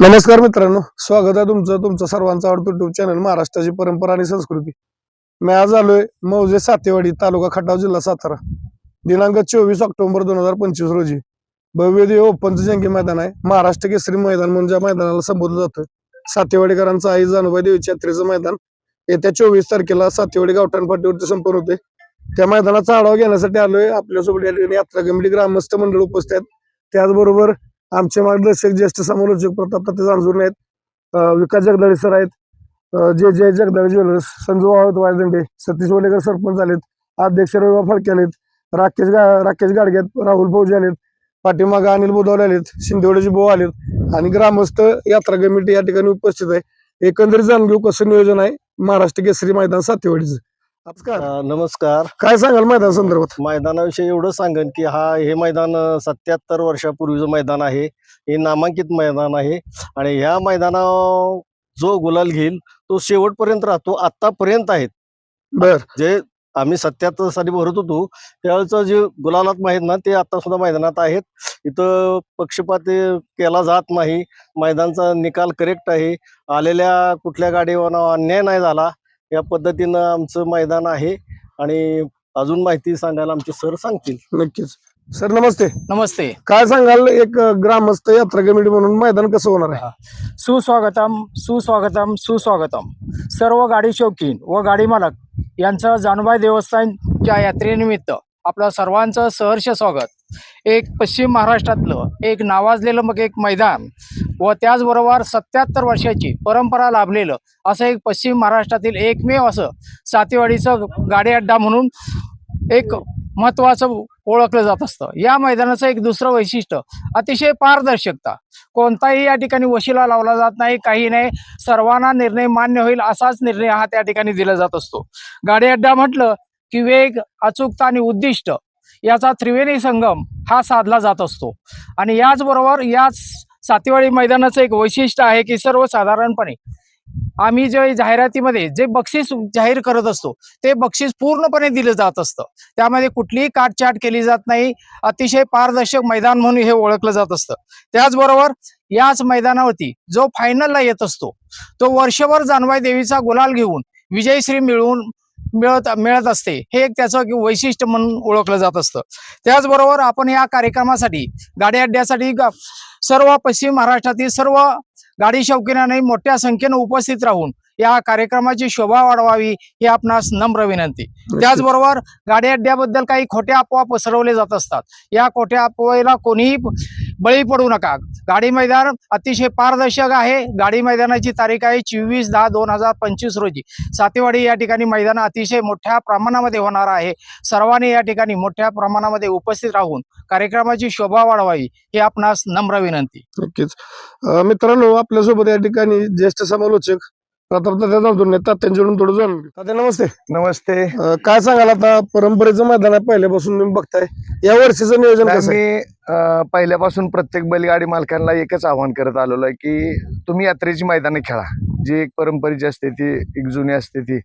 नमस्कार मित्रांनो स्वागत आहे तुमचं तुमचं सर्वांचं आवडतं युट्यूब चॅनल महाराष्ट्राची परंपरा आणि संस्कृती. मी आज आलोय मौजे सातेवाडी तालुका खटाव जिल्हा सातारा. दिनांक चोवीस ऑक्टोबर दोन हजार पंचवीस रोजी भव्य ओपनचं जंगी मैदान आहे. महाराष्ट्र केसरी मैदान म्हणून ज्या मैदानाला संबोधलं जातं सातेवाडीकरांचं आई जानुबाई देवीच्या यात्रेचं मैदान येत्या चोवीस तारखेला सातेवाडी गावठाण संपन्न होते त्या मैदानाचा आढावा घेण्यासाठी आलोय. आपल्यासोबत यात्रा कमिटी ग्रामस्थ मंडळ उपस्थित आहेत. त्याचबरोबर आमचे मार्गदर्शक ज्येष्ठ समालोचक प्रताप तात्या जांजुर्णे आहेत विकास जगदाळे सर आहेत. जे जय जगदाळे ज्वेलर्स संजू आहोत वायदंडे सतीश वलेकर सरपंच आलेत अध्यक्ष रविबा फडके आलेत. राकेश गा राकेश गाडगे आहेत राहुल फौजी आलेत. पाठीमागा अनिल बुधवले आलेत. शिंदेवडेचे भाऊ आलेत. आणि ग्रामस्थ यात्रा कमिटी या ठिकाणी उपस्थित आहे. एकंदरीत जाणून घेऊ कसं नियोजन आहे. महाराष्ट्र केसरी मैदान सातेवाडीचं. नमस्कार. नमस्कार. काय सांगाल मैदान संदर्भात? मैदानाविषयी एवढं सांगेन की हा हे मैदान सत्याहत्तर वर्षापूर्वीचं मैदान आहे. हे नामांकित मैदान आहे. आणि ह्या मैदानावर जो गुलाल घेईल तो शेवटपर्यंत राहतो आतापर्यंत आहेत. बर. जे आम्ही सत्याहत्तर साली भरत होतो त्यावेळेचं जे गुलालात माहीत ना ते आता सुद्धा मैदानात आहेत. इथं पक्षपात केला जात नाही. मैदानचा निकाल करेक्ट आहे. आलेल्या कुठल्या गाडीवर अन्याय नाही झाला. या पद्धतीनं आमचं मैदान आहे आणि अजून माहिती सांगायला आमचे सर सांगतील. नक्कीच. सर नमस्ते. नमस्ते. काय सांगाल? एक ग्रामस्थ यात्रा कमिटी म्हणून मैदान कसं होणार आहे? सुस्वागतम सुस्वागतम सुस्वागतम. सर्व गाडी शौकीन व गाडी मालक यांचं जानुबाई देवस्थानच्या यात्रेनिमित्त आपलं सर्वांचं सहर्ष स्वागत. एक पश्चिम महाराष्ट्रातलं एक नावाजलेलं मग एक मैदान व त्याचबरोबर सत्याहत्तर वर्षाची परंपरा लाभलेलं असं एक पश्चिम महाराष्ट्रातील एकमेव असं सातेवाडीचं गाडी अड्डा म्हणून एक महत्त्वाचं ओळखलं जात असतं. या मैदानाचं एक दुसरं वैशिष्ट्य अतिशय पारदर्शकता. कोणताही या ठिकाणी वशिला लावला जात नाही काही नाही. सर्वांना निर्णय मान्य होईल असाच निर्णय हा त्या ठिकाणी दिला जात असतो. गाडी अड्डा म्हटलं की वेग अचूकता आणि उद्दिष्ट याचा त्रिवेणी संगम हा साधला जात असतो. आणि याचबरोबर याच सातेवाडी मैदानाचं एक वैशिष्ट्य आहे की सर्वसाधारणपणे आम्ही जे जाहिरातीमध्ये जे बक्षीस जाहीर करत असतो ते बक्षीस पूर्णपणे दिलं जात असतं. त्यामध्ये कुठलीही काटछाट केली जात नाही. अतिशय पारदर्शक मैदान म्हणून हे ओळखलं जात असतं. त्याचबरोबर याच मैदानावरती जो फायनलला येत असतो तो वर्षभर जानवाई देवीचा गुलाल घेऊन विजयश्री मिळवून मिळत मिळत असते. हे एक त्याचं वैशिष्ट्य म्हणून ओळखलं जात असतं. त्याचबरोबर आपण या कार्यक्रमासाठी गाडी अड्ड्यासाठी सर्व पश्चिम महाराष्ट्रातील सर्व गाडी शौकीनाने मोठ्या संख्येनं उपस्थित राहून या कार्यक्रमाची शोभा वाढवावी ही आपणास नम्र विनंती. त्याचबरोबर गाडी अड्ड्याबद्दल काही खोट्या अफवा पसरवले जात असतात. या खोट्या अफवेला कोणीही बळी पडू नका. गाडी मैदान अतिशय पारदर्शक आहे. गाडी मैदानाची तारीख आहे चोवीस दहा दोन हजार पंचवीस रोजी. सातेवाडी या ठिकाणी मैदान अतिशय मोठ्या प्रमाणामध्ये होणार आहे. सर्वांनी या ठिकाणी मोठ्या प्रमाणामध्ये उपस्थित राहून कार्यक्रमाची शोभा वाढवावी ही आपणास नम्र विनंती. नक्कीच. मित्रांनो आपल्यासोबत या ठिकाणी ज्येष्ठ समालोचक प्रताप तात्या जाऊन तात्यांच्याकडून थोडं जाणून घेऊ. तात्या नमस्ते. नमस्ते. अं, काय सांगाल आता परंपरेचं मैदान आहे पहिल्यापासून तुम्ही बघताय. या वर्षीचं नियोजन कसं आहे? मी अं, पहिल्यापासून प्रत्येक बैलगाडी मालकांना एकच आवाहन करत आलेलो आहे की तुम्ही यात्रेची मैदाने खेळा. जी एक परंपरेची असते ती एक जुनी असते ती.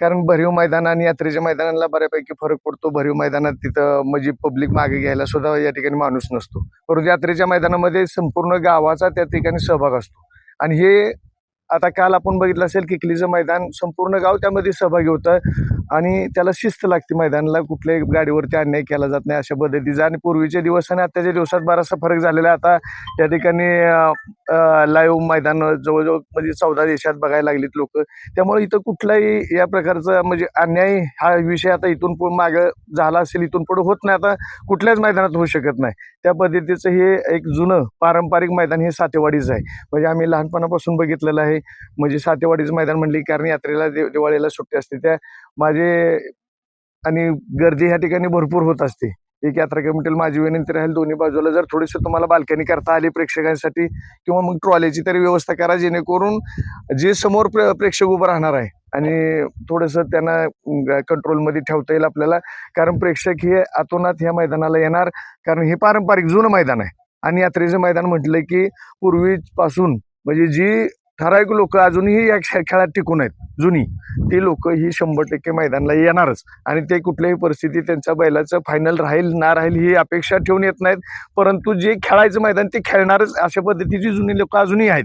कारण भरीव मैदान आणि यात्रेच्या मैदानाला बऱ्यापैकी फरक पडतो. भरीव मैदानात तिथं म्हणजे पब्लिक मागे घ्यायला सुद्धा या ठिकाणी माणूस नसतो. परंतु यात्रेच्या मैदानामध्ये संपूर्ण गावाचा त्या ठिकाणी सहभाग असतो. आणि हे आता काल आपण बघितलं असेल किकलीचं मैदान संपूर्ण गाव त्यामध्ये सहभागी होतं आणि त्याला शिस्त लागते मैदानाला कुठल्याही गाडीवरती अन्याय केला जात नाही अशा पद्धतीचा. आणि पूर्वीचे दिवस आणि आताच्या दिवसात बराचसा फरक झालेला आता या ठिकाणी लाईव्ह मैदान जवळजवळ म्हणजे चौदा देशात बघायला लागलीत लोक. त्यामुळे इथं कुठलाही या प्रकारचा म्हणजे अन्याय हा विषय आता इथून पुढे मागं झाला असेल इथून पुढे होत नाही. आता कुठल्याच मैदानात होऊ शकत नाही. त्या पद्धतीचं हे एक जुनं पारंपरिक मैदान हे सातेवाडीचं आहे. म्हणजे आम्ही लहानपणापासून बघितलेलं आहे. म्हणजे सातेवाडीचं मैदान म्हणले कारण यात्रेला दिवाळीला सुट्टी असते. त्या माझे आणि गर्दी ह्या ठिकाणी भरपूर होत असते. एक यात्रा कमिटीला माझी विनंती राहील दोन्ही बाजूला. जर थोडीशी तुम्हाला बाल्कनी करता आली प्रेक्षकांसाठी किंवा मग ट्रॉलीची तरी व्यवस्था करा जेणेकरून जे समोर प्रे प्रेक्षक उभं राहणार आहे आणि थोडंसं त्यांना कंट्रोलमध्ये ठेवता येईल आपल्याला. कारण प्रेक्षक हे आतोनात ह्या मैदानाला येणार. कारण हे पारंपरिक जुनं मैदान आहे. आणि यात्रेचं मैदान म्हटलं की पूर्वीपासून म्हणजे जी ठराविक लोक अजूनही या खेळात टिकून आहेत. जुनी. ती लोक ही शंभर टक्के मैदानाला येणारच. आणि ते कुठल्याही परिस्थितीत त्यांच्या बैलाचं फायनल राहील ना राहील ही अपेक्षा ठेवून येत नाहीत. परंतु जे खेळायचं मैदान ते खेळणारच अशा पद्धतीची जुनी लोक अजूनही आहेत.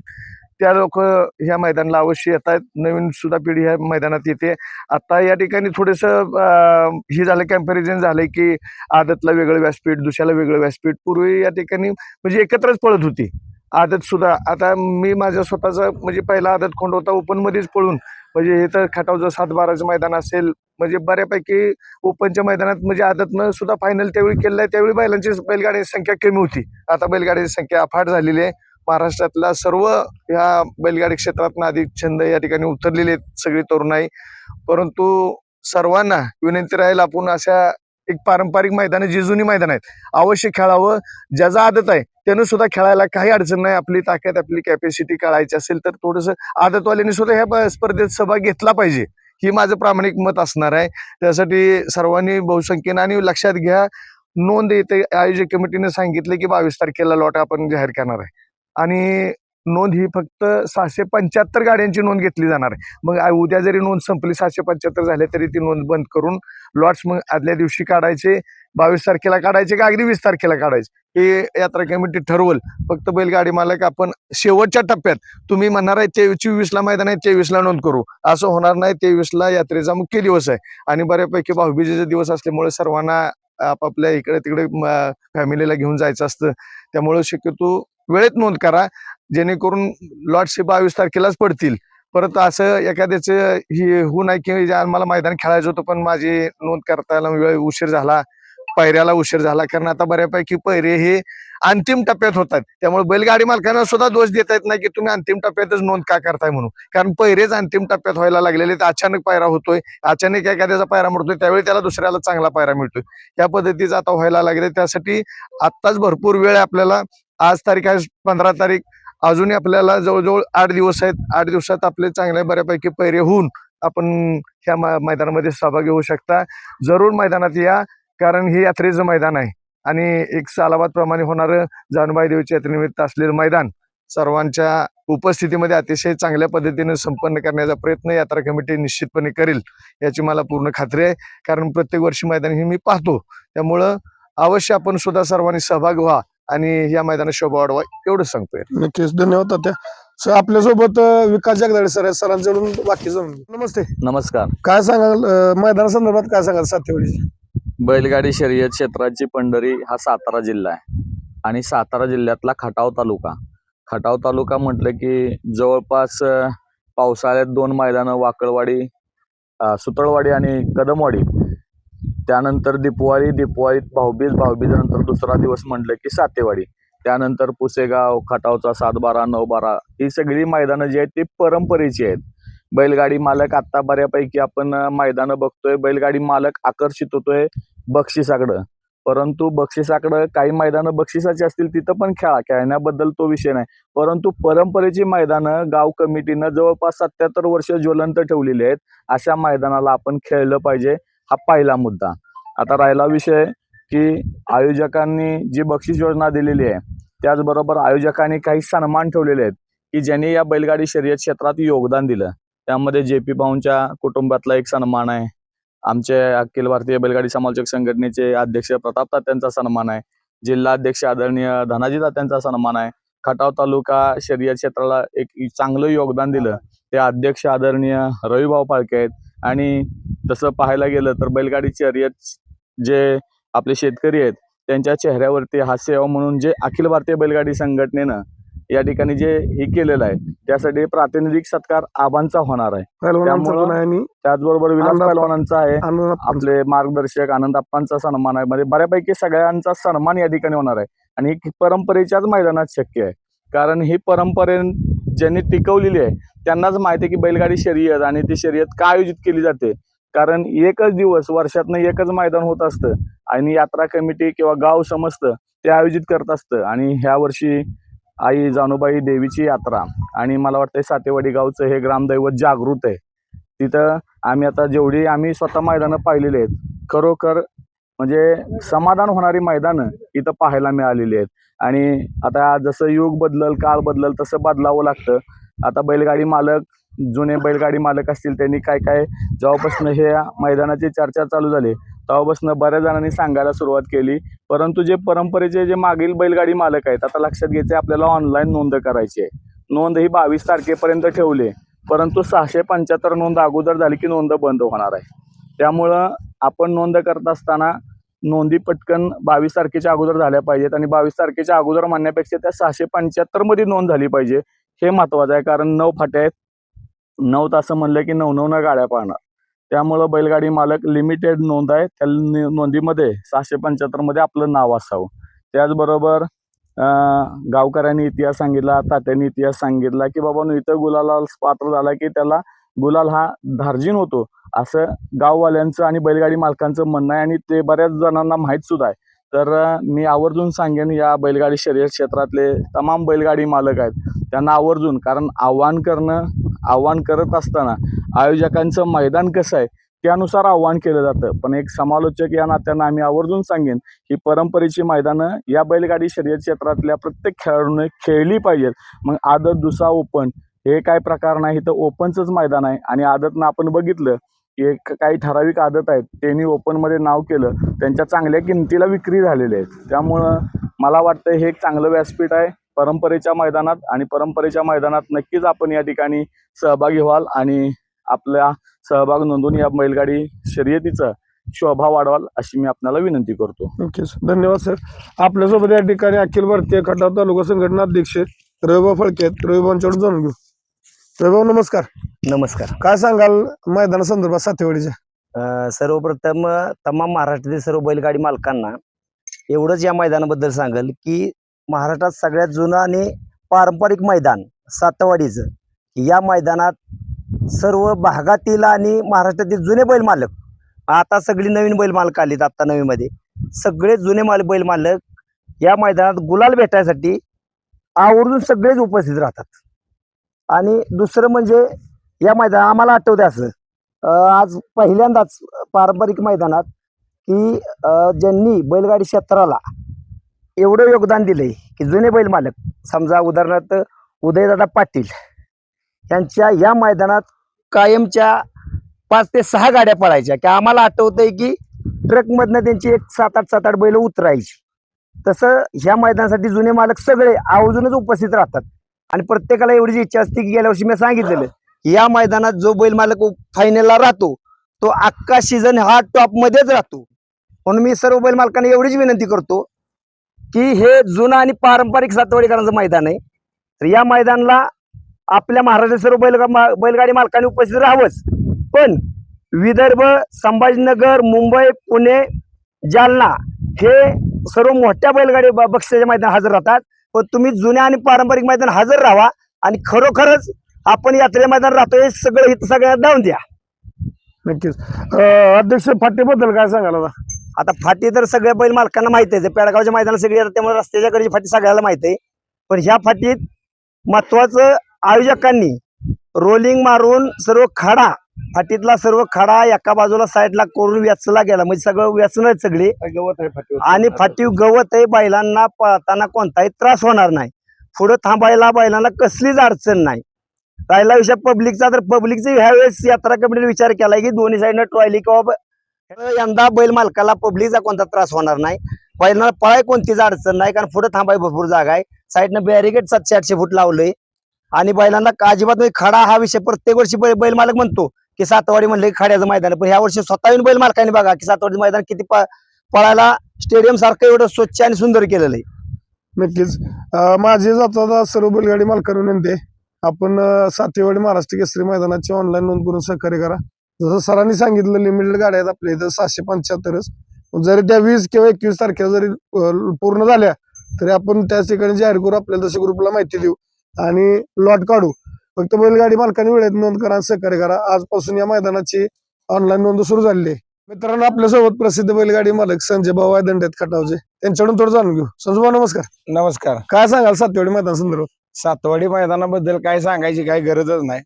त्या लोक ह्या मैदानाला अवश्य येत आहेत. नवीन सुद्धा पिढी ह्या मैदानात येते. आता या ठिकाणी थोडंसं हे झालं कॅम्पॅरिझन झालंय की आदतला वेगळं व्यासपीठ दुसऱ्याला वेगळं व्यासपीठ. पूर्वी या ठिकाणी म्हणजे एकत्रच पळत होती. आदत सुद्धा. आता मी माझ्या स्वतःचा म्हणजे पहिला आदत खोंड होता ओपनमध्येच पळून. म्हणजे हे तर खटावचं सात बाराचं मैदान असेल म्हणजे बऱ्यापैकी ओपनच्या मैदानात म्हणजे आदतनं सुद्धा फायनल त्यावेळी केलेलं आहे. त्यावेळी बैलांची बैलगाड्यांची संख्या कमी होती. आता बैलगाड्यांची संख्या अफाट झालेली आहे. महाराष्ट्रातल्या सर्व ह्या बैलगाडी क्षेत्रात अधिक छंद या ठिकाणी उतरलेले आहेत सगळी तरुणाई. परंतु सर्वांना विनंती राहील आपण अशा एक पारंपरिक मैदान जी जुनी मैदान आहेत अवश्य खेळावं. ज्याचा आदत आहे त्यानं सुद्धा खेळायला काही अडचण नाही. आपली ताकद आपली कॅपॅसिटी काढायची असेल तर थोडंसं आदतवाल्यांनी सुद्धा ह्या स्पर्धेत सहभाग घेतला पाहिजे. ही माझं प्रामाणिक मत असणार आहे. त्यासाठी सर्वांनी बहुसंख्येनं आणि लक्षात घ्या नोंद येते. आयोजक कमिटीने सांगितले की बावीस तारखेला लॉट आपण जाहीर करणार आहे. आणि नोंद ही फक्त सहाशे पंच्याहत्तर गाड्यांची नोंद घेतली जाणार आहे. मग उद्या जरी नोंद संपली सहाशे पंच्याहत्तर झाले तरी ती नोंद बंद करून लॉट्स मग आदल्या दिवशी काढायचे. बावीस तारखेला काढायचे का अगदी वीस तारखेला काढायचे? हे यात्रा कमिटी ठरवल. फक्त बैलगाडी मालक आपण शेवटच्या टप्प्यात. तुम्ही म्हणणार आहे ते चोवीसला मैदान आहे तेवीसला नोंद करू. असं होणार नाही तेवीसला यात्रेचा मुख्य दिवस आहे. आणि बऱ्यापैकी भाऊबीजेचा दिवस असल्यामुळे सर्वांना आपापल्या इकडे तिकडे फॅमिलीला घेऊन जायचं असतं. त्यामुळे शक्यतो वेळेत नोंद करा. जेणेकरून लॉटशे बावीस तारखेलाच पडतील. परत असं एखाद्याचं ही होऊ नाही की जे मला मैदान खेळायचं होतं पण माझी नोंद करताना वेळ उशीर झाला. पैऱ्याला उशीर झाला कारण आता बऱ्यापैकी पैरे हे अंतिम टप्प्यात होतात. त्यामुळे बैलगाडी मालकांना सुद्धा दोष देता येत नाही की तुम्ही अंतिम टप्प्यातच नोंद का करताय म्हणून. कारण पैरेच अंतिम टप्प्यात व्हायला लागलेले अचानक पायरा होतोय. अचानक एखाद्याचा पायरा मिळतोय त्यावेळी त्याला दुसऱ्याला चांगला पायरा मिळतोय. या पद्धतीचा आता व्हायला लागले. त्यासाठी आत्ताच भरपूर वेळ आपल्याला. आज तारीख आहे पंधरा तारीख. अजूनही आपल्याला जवळजवळ आठ दिवस आहेत. आठ दिवसात आपले चांगल्या बऱ्यापैकी पैरे होऊन आपण ह्या मैदानामध्ये सहभागी होऊ शकता. जरूर मैदानात या. कारण हे यात्रेचं मैदान आहे. आणि एक सालाबाद प्रमाणे होणारं जानबाई देवीच्या यात्रेनिमित्त असलेलं मैदान सर्वांच्या उपस्थितीमध्ये अतिशय चांगल्या पद्धतीने संपन्न करण्याचा प्रयत्न यात्रा कमिटी निश्चितपणे करेल याची मला पूर्ण खात्री आहे. कारण प्रत्येक वर्षी मैदान हे मी पाहतो. त्यामुळं अवश्य आपण सुद्धा सर्वांनी सहभाग व्हा आणि या मैदानात शोभा वाढवा एवढंच सांगतोय. नक्कीच. धन्यवाद तात्या. सर आपल्यासोबत विकास जगदाळे सर आहेत. सरांकडून बाकी. नमस्ते. नमस्कार. काय सांगाल मैदानासंदर्भात काय सांगाल सातेवाडी बैलगाडी शर्यत क्षेत्राची पंढरी हा सातारा जिल्हा आहे. आणि सातारा जिल्ह्यातला खटाव तालुका. खटाव तालुका म्हटलं की जवळपास पावसाळ्यात दोन मैदानं वाकळवाडी सुतळवाडी आणि कदमवाडी. त्यानंतर दीपवाळी दीपवाळीत भाऊबीज भाऊबीज दुसरा दिवस म्हटलं की सातेवाडी. त्यानंतर पुसेगाव खटावचा सात बारा नऊ बारा ही सगळी मैदानं जी आहेत ती परंपरेची आहेत. बैलगाडी मालक आता बऱ्यापैकी आपण मैदानं बघतोय. बैलगाडी मालक आकर्षित होतोय. बक्षिसाकडं परंतु बक्षिसाकडं काही मैदानं बक्षिसाची असतील तिथं पण खेळा. खेळण्याबद्दल तो विषय नाही. परंतु परंपरेची मैदानं गाव कमिटीनं जवळपास सत्याहत्तर वर्ष ज्वलंत ठेवलेली आहेत. अशा मैदानाला आपण खेळलं पाहिजे हा पहिला मुद्दा. आता राहिला विषय की आयोजकांनी जी बक्षीस योजना दिलेली आहे त्याचबरोबर आयोजकांनी काही सन्मान ठेवलेले आहेत की ज्यांनी या बैलगाडी शर्यत क्षेत्रात योगदान दिलं. त्यामध्ये जे पी भाऊंच्या कुटुंबातला एक सन्मान आहे आमचे अखिल भारतीय बैलगाडी समालोचक संघटनेचे अध्यक्ष प्रताप तात्यांचा सन्मान आहे. जिल्हा अध्यक्ष आदरणीय धनाजी तात्यांचा सन्मान आहे. खटाव तालुका शर्यत क्षेत्राला एक चांगलं योगदान दिलं. ते अध्यक्ष आदरणीय रविभाऊ फाळके आहेत. आणि तसं पाहायला गेलं तर बैलगाडी शर्यत जे आपले शेतकरी आहेत त्यांच्या चेहऱ्यावरती हास्य म्हणून जे अखिल भारतीय बैलगाडी संघटनेनं या ठिकाणी जे हे केलेलं आहे त्यासाठी प्रातिनिधिक सत्कार आबांचा होणार आहे. त्यामुळं- त्याचबरोबर विलास पैलवानांचा आहे. आपले मार्गदर्शक आनंद अप्पांचा सन्मान आहे. म्हणजे बऱ्यापैकी सगळ्यांचा सन्मान या ठिकाणी होणार आहे. आणि ही परंपरेच्याच मैदानात शक्य आहे. कारण ही परंपरे ज्यांनी टिकवलेली आहे त्यांनाच माहिती की बैलगाडी शर्यत आणि ती शर्यत का आयोजित केली जाते. कारण एकच दिवस वर्षातनं एकच मैदान होत असतं आणि यात्रा कमिटी किंवा गाव समजतं ते आयोजित करत असतं. आणि ह्या वर्षी आई जानूबाई देवीची यात्रा. आणि मला वाटतं सातेवाडी गावचं हे ग्रामदैवत जागृत आहे. तिथं आम्ही आता जेवढी आम्ही स्वतः मैदानं पाहिलेली आहेत खरोखर म्हणजे समाधान होणारी मैदानं इथं पाहायला मिळालेली आहेत. आणि आता जसं युग बदलल काळ बदलल तसं बदलावं लागतं. आता बैलगाडी मालक जुने बैलगाडी मालक असतील त्यांनी काय काय जेव्हापासून हे मैदानाची चर्चा चालू झाली तेव्हापासून बऱ्याच जणांनी सांगायला सुरुवात केली. परंतु जे परंपरेचे जे मागील बैलगाडी मालक आहेत आता लक्षात घ्यायचे आपल्याला ऑनलाईन नोंद करायची आहे. नोंद ही बावीस तारखेपर्यंत ठेवली परंतु सहाशे पंच्याहत्तर नोंद अगोदर झाली की नोंद बंद होणार आहे. त्यामुळं आपण नोंद करत असताना नोंदी पटकन बावीस तारखेच्या अगोदर झाल्या पाहिजेत आणि बावीस तारखेच्या अगोदर म्हणण्यापेक्षा त्या सहाशे पंच्याहत्तरमध्ये नोंद झाली पाहिजे. हे महत्वाचं आहे कारण नऊ फाट्या आहेत. नऊ तास म्हणलं की नऊ नऊ न गाड्या पाळणार त्यामुळं बैलगाडी मालक लिमिटेड नोंद आहे. त्या नोंदीमध्ये सहाशे पंच्याहत्तरमध्ये आपलं नाव असावं. त्याचबरोबर गावकऱ्यांनी इतिहास सांगितला तात्यांनी इतिहास सांगितला की बाबा इथं गुलाला पात्र झाला की त्याला गुलाल हा धार्जिन होतो. असं गाववाल्यांचं आणि बैलगाडी मालकांचं म्हणणं आहे आणि ते बऱ्याच जणांना माहीत सुद्धा आहे. तर मी आवर्जून सांगेन या बैलगाडी शर्यत क्षेत्रातले तमाम बैलगाडी मालक आहेत. त्यांना आवर्जून कारण आव्हान करणं आव्हान करत असताना आयोजकांचं मैदान कसं आहे त्यानुसार आव्हान केलं जातं. पण एक समालोचक या नात्यानं आम्ही आवर्जून सांगेन ही परंपरेची मैदानं या बैलगाडी शर्यत क्षेत्रातल्या प्रत्येक खेळाडूने खेळली पाहिजेत. मग आदत दुसरा ओपन हे काय प्रकार नाही तर ओपनचंच मैदान आहे. आणि आदतनं आपण बघितलं एक काही ठराविक आदत आहेत त्यांनी ओपनमध्ये नाव केलं त्यांच्या चांगल्या किमतीला विक्री झालेल्या आहेत. त्यामुळं मला वाटतं हे एक चांगलं व्यासपीठ आहे. परंपरेच्या मैदानात आणि परंपरेच्या मैदानात नक्कीच आपण या ठिकाणी सहभागी व्हाल आणि आपला सहभाग नोंदवून या बैलगाडी शर्यतीचा शोभा वाढवाल अशी मी आपल्याला विनंती करतो. ओके सर धन्यवाद सर आपल्यासोबत या ठिकाणी अखिल भारतीय खटाव तालुका संघटना अध्यक्ष रविभाऊ फळके रविबांच्याकडून जाणून घेऊ. रविभाऊ नमस्कार. नमस्कार. काय सांगाल मैदानासंदर्भात सातेवाडीच्या? अ, सर्वप्रथम अ, तमाम महाराष्ट्रातील सर्व बैलगाडी मालकांना एवढंच या मैदानाबद्दल सांगेल की महाराष्ट्रात सगळ्यात जुनं आणि पारंपरिक मैदान सातवाडीचं या मैदानात सर्व भागातील आणि महाराष्ट्रातील जुने बैल मालक आता सगळी नवीन बैल मालक आलीत आता नवीनमध्ये सगळे जुने माल बैल मालक या मैदानात गुलाल भेटायसाठी आवर्जून सगळेच उपस्थित राहतात. आणि दुसरं म्हणजे या मैदान आम्हाला आठवते असं. आज पहिल्यांदाच पारंपरिक मैदानात की ज्यांनी बैलगाडी क्षेत्राला एवढं योगदान दिलंय की जुने बैल मालक समजा उदाहरणार्थ उदयदादा पाटील यांच्या या मैदानात कायमच्या पाच ते सहा गाड्या पळायच्या. की आम्हाला आठवतंय की ट्रकमधनं त्यांची एक सात आठ सात आठ बैल उतरायची. तसं ह्या मैदानासाठी जुने मालक सगळे आवर्जूनच उपस्थित राहतात. आणि प्रत्येकाला एवढीच इच्छा असते की गेल्या वर्षी मी सांगितलेलं. या मैदानात जो बैल मालक फायनलला राहतो तो अख्खा सीझन हा टॉप मध्येच राहतो. म्हणून मी सर्व बैल मालकांना एवढीच विनंती करतो की हे जुनं आणि पारंपरिक सातवाडीकरांचं मैदान आहे. तर या मैदानाला आपल्या महाराष्ट्र सर्व बैल बैलगाडी मालकांनी उपस्थित राहावंच. पण विदर्भ संभाजीनगर मुंबई पुणे जालना हे सर्व मोठ्या बैलगाडी ब- मैदान हजर राहतात. पण तुम्ही जुन्या आणि पारंपरिक मैदान हजर राहा आणि खरोखरच आपण यात्रे मैदान राहतोय सगळं हित सगळ्यांना धावून द्या. नक्कीच. अध्यक्ष फाटेबद्दल काय सांगाल आता? आता फाटी तर सगळ्या बैल मालकांना माहिती आहे. पेडगावच्या मैदानात सगळी येतात त्यामुळे रस्त्याच्या कडची फाटी सगळ्याला माहिती आहे. पण ह्या फाटीत महत्वाचं आयोजकांनी रोलिंग मारून सर्व खडा फाटीतला सर्व खडा एका बाजूला साईडला करून वेचला गेला. म्हणजे सगळं वेचणच सगळी. आणि फाटीव गवत आहे बैलांना पळताना कोणताही त्रास होणार नाही. पुढे थांबायला बैलांना कसलीच अडचण नाही. राहिला विषय पब्लिकचा तर पब्लिकचा ह्यावेळेस यात्रा कमिटीने विचार केलाय की दोन्ही साईडनं ट्रॉयली किंवा ब- यंदा बैल मालकाला पब्लिकचा कोणता त्रास होणार नाही. बैलांना पळाय कोणतीच अडचण नाही कारण पुढे थांबाय भरपूर जागा आहे. साईडनं बॅरिकेड सातशे आठशे फूट लावलंय. आणि बैलांना का- अजिबात म्हणजे खडा हा विषय प्रत्येक वर्षी बै- बैल मालक म्हणतो. की सातवाडी म्हणले खाड्याचं मैदान. पण ह्या वर्षी स्वतःहून बैल मालकाने बघा की सातवाडी मैदान किती पळायला स्टेडियम सारखं एवढं स्वच्छ आणि सुंदर केलेलं आहे. नक्कीच. माझी माझे जाता सर्व बैलगाडी मालकांना विनंती आहे. आपण सातेवाडी महाराष्ट्र केसरी मैदानाची ऑनलाईन नोंद करून सहकार्य करा. जसं सरांनी सांगितलं लिमिटेड गाड्या आहेत आपल्या इथं सहाशे पंच्याहत्तरच. जरी त्या वीस किंवा एकवीस तारखेला जरी पूर्ण झाल्या तरी आपण त्या ठिकाणी जाहीर करू आपल्याला तसे ग्रुपला माहिती देऊ आणि लॉट काढू. फक्त बैलगाडी मालकांनी वेळेत नोंद करा आणि सहकार्य करा. आजपासून या मैदानाची ऑनलाईन नोंद सुरू झालेली आहे मित्रांनो आपल्यासोबत प्रसिद्ध बैलगाडी मालक संजय भाऊ दंड आहेत खटावचे. त्यांच्याकडून थोडं जाणून घेऊ. संजय भाऊ नमस्कार. नमस्कार. काय सांगाल सातवाडी मैदान संदर्भात? सातवाडी मैदानाबद्दल काय सांगायची काही गरजच नाही.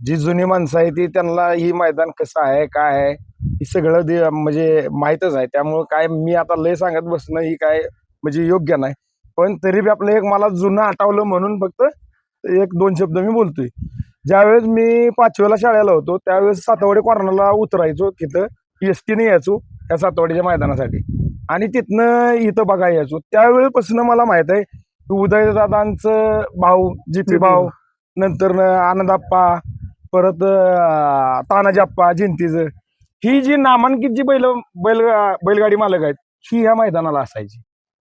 जी जुनी माणसं आहे ती त्यांना ही मैदान कसं आहे काय आहे हे सगळं म्हणजे माहीतच आहे. त्यामुळं काय मी आता लय सांगत बसणं ही काय म्हणजे योग्य नाही. पण तरी बी आपलं एक मला जुनं आठवलं म्हणून फक्त एक दोन शब्द मी बोलतोय. ज्यावेळेस मी पाचव्याला शाळेला होतो त्यावेळेस सातवाडी कॉर्नरला उतरायचो तिथं एस टीने यायचो या सातवाडीच्या मैदानासाठी. आणि तिथनं इथं बघायला यायचो. त्यावेळेपासून मला माहीत आहे की उदयदादांचं भाऊ जीपी भाऊ नंतर आनंदाप्पा परत तानाजीप्पा जिंतीचं ही जी नामांकित जी बैल बैल बैलगाडी मालक आहेत ही ह्या मैदानाला असायची.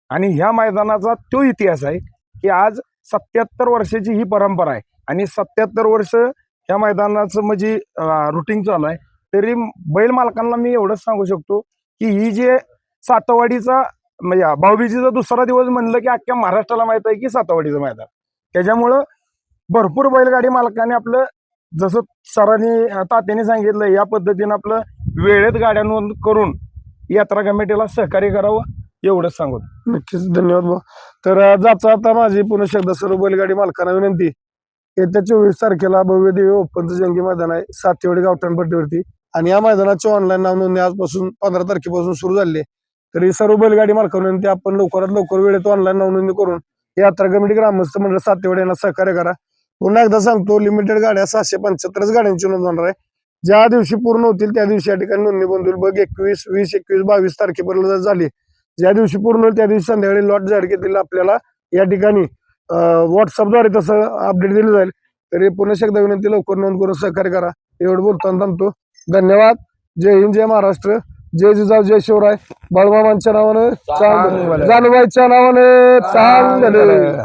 आणि ह्या मैदानाचा तो इतिहास आहे की आज सत्याहत्तर वर्षाची ही परंपरा आहे. आणि सत्याहत्तर वर्ष ह्या मैदानाचं म्हणजे रुटीन चालू आहे. तरी बैल मालकांना मी एवढंच सांगू शकतो की ही जे सातवाडीचा म्हणजे भाऊबीजीचा दुसरा दिवस म्हणलं की अख्ख्या महाराष्ट्राला माहीत आहे की सातवाडीचं मैदान. त्याच्यामुळं भरपूर बैलगाडी मालकाने आपलं जसं सरांनी तात्याने सांगितलं या पद्धतीनं आपलं वेळेत गाड्या नोंद करून यात्रा कमिटीला सहकार्य करावं. एवढंच सांगू नक्कीच. धन्यवाद भाऊ तर अं, जाता आता माझी पुन्हा शब्द सर्व बैलगाडी मालकांना विनंती. येत्या चोवीस तारखेला भव्य देवी ओपनचं जंगी मैदान आहे सातेवाडी गावठाणपट्टीवरती आणि या मैदानाची ऑनलाईन नाव नोंदणी आजपासून पंधरा तारखेपासून सुरू झाली तरी सर्व बैलगाडी मालकांना विनंती आपण लवकरात लवकर वेळेत ऑनलाईन नाव नोंदणी करून. यात्रा कमिटी ग्रामस्थ मंडळ सातेवाडी यांना सहकार्य करा. पुन्हा एकदा सांगतो लिमिटेड गाड्या सहाशे पंच्याहत्तरच गाड्यांची नोंद होणार आहे. ज्या दिवशी पूर्ण होतील त्या दिवशी या ठिकाणी नोंदणी बंद होईल बघ एकवीस वीस एकवीस बावीस तारखेपर्यंत झाली. ज्या दिवशी पूर्ण होईल त्या दिवशी संध्याकाळी लॉट जाहीर केलेला आपल्याला या ठिकाणी व्हॉट्सअपद्वारे तसं अपडेट दिलं जाईल. तरी पुन्हा एकदा विनंती लवकर नोंद करून सहकार्य करा. एवढं बोलताना थांबतो. धन्यवाद. जय हिंद जय महाराष्ट्र. जय जिजाऊ जय शिवराय. बाळमामांच्या नावानं चांगलं. जानूबाईच्या नावानं चांगलं